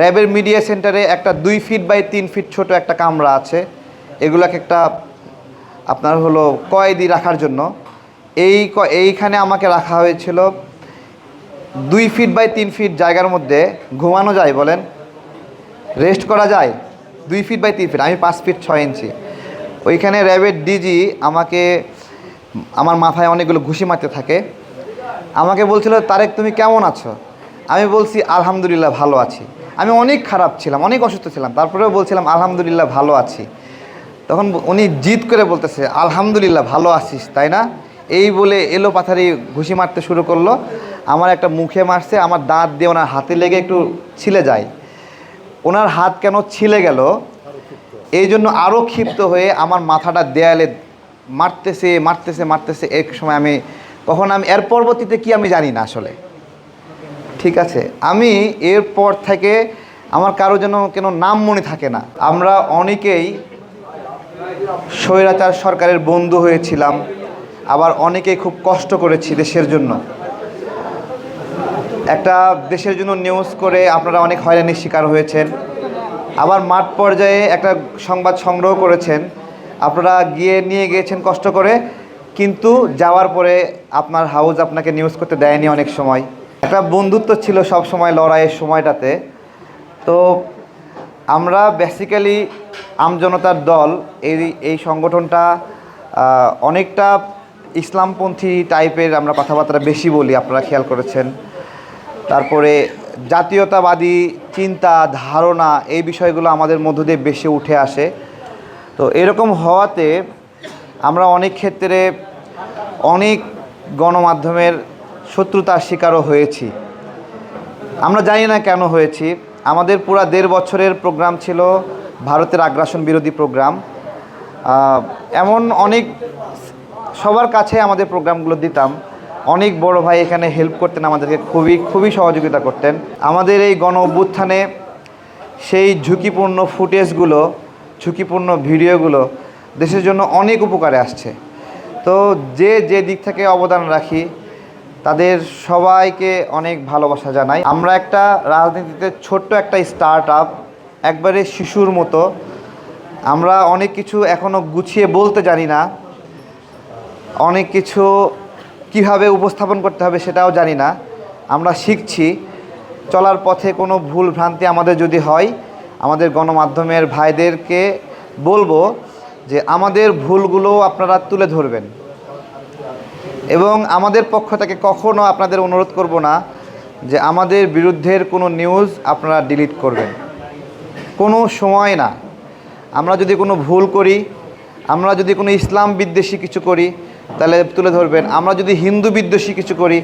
র্যাবের মিডিয়া সেন্টারে একটা দুই ফিট বাই তিন ফিট ছোট একটা কামরা আছে। এগুলাকে একটা আপনার হলো কয়েদি রাখার জন্য। এই এইখানে আমাকে রাখা হয়েছিল দুই ফিট বাই তিন ফিট জায়গার মধ্যে। ঘুমানো যায় বলেন? রেস্ট করা যায়? দুই ফিট বাই তিন ফিট, আমি পাঁচ ফিট ছয় ইঞ্চি। ওইখানে র্যাবের ডিজি আমাকে, আমার মাথায় অনেকগুলো ঘুষি মারতে থাকে। আমাকে বলছিল, তারেক, তুমি কেমন আছো? আমি বলছি, আলহামদুলিল্লাহ, ভালো আছি। আমি অনেক খারাপ ছিলাম, অনেক অসুস্থ ছিলাম। তারপরেও বলছিলাম, আলহামদুলিল্লাহ, ভালো আছি। তখন উনি জিদ করে বলতেছে, আলহামদুলিল্লাহ, ভালো আছিস, তাই না? এই বলে এলো পাথারি ঘুষি মারতে শুরু করল। আমার একটা মুখে মারছে, আমার দাঁত দিয়ে ওনার হাতে লেগে একটু ছিলে যায়। ওনার হাত কেন ছিলে গেল? এই জন্য আরও ক্ষিপ্ত হয়ে আমার মাথাটা দেয়ালে মারতেছে মারতেছে মারতেছে। এক সময় আমি কখন আমি এর পরবর্তীতে কি আমি জানি না আসলে। ঠিক আছে। আমি এরপর থেকে আমার কারও যেন কেন নাম মনে থাকে না। আমরা অনেকেই স্বৈরাচার সরকারের বন্ধু হয়েছিলাম, আবার অনেকেই খুব কষ্ট করেছি দেশের জন্য। একটা দেশের জন্য নিউজ করে আপনারা অনেক হয়রানির শিকার হয়েছেন। আবার মাঠ পর্যায়ে একটা সংবাদ সংগ্রহ করেছেন। আপনারা গিয়ে নিয়ে গিয়েছেন কষ্ট করে, কিন্তু যাওয়ার পরে আপনার হাউস আপনাকে নিউজ করতে দেয়নি অনেক সময়। একটা বন্ধুত্ব ছিল সব সময় লড়াইয়ের সময়টাতে। তো আমরা বেসিক্যালি আমজনতার দল, এই এই সংগঠনটা অনেকটা ইসলামপন্থী টাইপের আমরা কথাবার্তা বেশি বলি, আপনারা খেয়াল করেছেন। তারপরে জাতীয়তাবাদী চিন্তা, ধারণা, এই বিষয়গুলো আমাদের মধ্য দিয়ে বেশি উঠে আসে। তো এরকম হওয়াতে আমরা অনেক ক্ষেত্রে অনেক গণমাধ্যমের শত্রুতার শিকারও হয়েছি। আমরা জানি না কেন হয়েছি। আমাদের পুরা দেড় বছরের প্রোগ্রাম ছিল ভারতের আগ্রাসন বিরোধী প্রোগ্রাম। এমন অনেক সবার কাছে আমাদের প্রোগ্রামগুলো দিতাম। অনেক বড় ভাই এখানে হেল্প করতেন আমাদেরকে, খুবই খুবই সহযোগিতা করতেন। আমাদের এই গণ অভ্যুত্থানে সেই ঝুঁকিপূর্ণ ফুটেজগুলো, ঝুঁকিপূর্ণ ভিডিওগুলো দেশের জন্য অনেক উপকারে আসছে। তো যে যে দিক থেকে অবদান রাখি তাদের সবাইকে অনেক ভালোবাসা জানাই। আমরা একটা রাজনীতিতে ছোট্ট একটা স্টার্ট আপ একবারে শিশুর মতো। আমরা অনেক কিছু এখনও গুছিয়ে বলতে জানি না। অনেক কিছু কীভাবে উপস্থাপন করতে হবে সেটাও জানি না। আমরা শিখছি। চলার পথে কোনো ভুল ভ্রান্তি আমাদের যদি হয়, আমাদের গণমাধ্যমের ভাইদেরকে বলব যে আমাদের ভুলগুলো আপনারা তুলে ধরবেন। এবং আমাদের পক্ষ থেকে কখনও আপনাদের অনুরোধ করব না যে আমাদের বিরুদ্ধের কোনো নিউজ আপনারা ডিলিট করবেন। কোনো সময় না। আমরা যদি কোনো ভুল করি, আমরা যদি কোনো ইসলাম বিদ্বেষী কিছু করি, তাহলে তুলে ধরবেন। আমরা যদি হিন্দু বিদ্বেষী কিছু করি,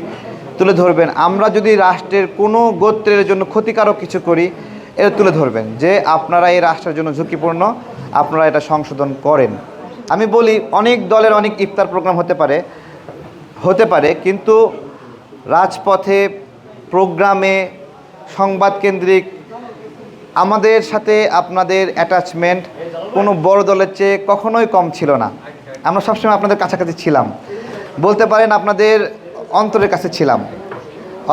তুলে ধরবেন। আমরা যদি রাষ্ট্রের কোনো গোত্রের জন্য ক্ষতিকারক কিছু করি, এটা তুলে ধরবেন যে আপনারা এই রাষ্ট্রের জন্য ঝুঁকিপূর্ণ, আপনারা এটা সংশোধন করেন। আমি বলি, অনেক দলের অনেক ইফতার প্রোগ্রাম হতে পারে হতে পারে, কিন্তু রাজপথে, প্রোগ্রামে সংবাদ কেন্দ্রিক আমাদের সাথে আপনাদের অ্যাটাচমেন্ট কোনো বড় দলের চেয়ে কখনোই কম ছিল না। আমরা সবসময় আপনাদের কাছাকাছি ছিলাম। বলতে পারেন আপনাদের অন্তরের কাছে ছিলাম।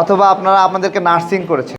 অথবা আপনারা আপনাদেরকে নার্সিং করেছেন।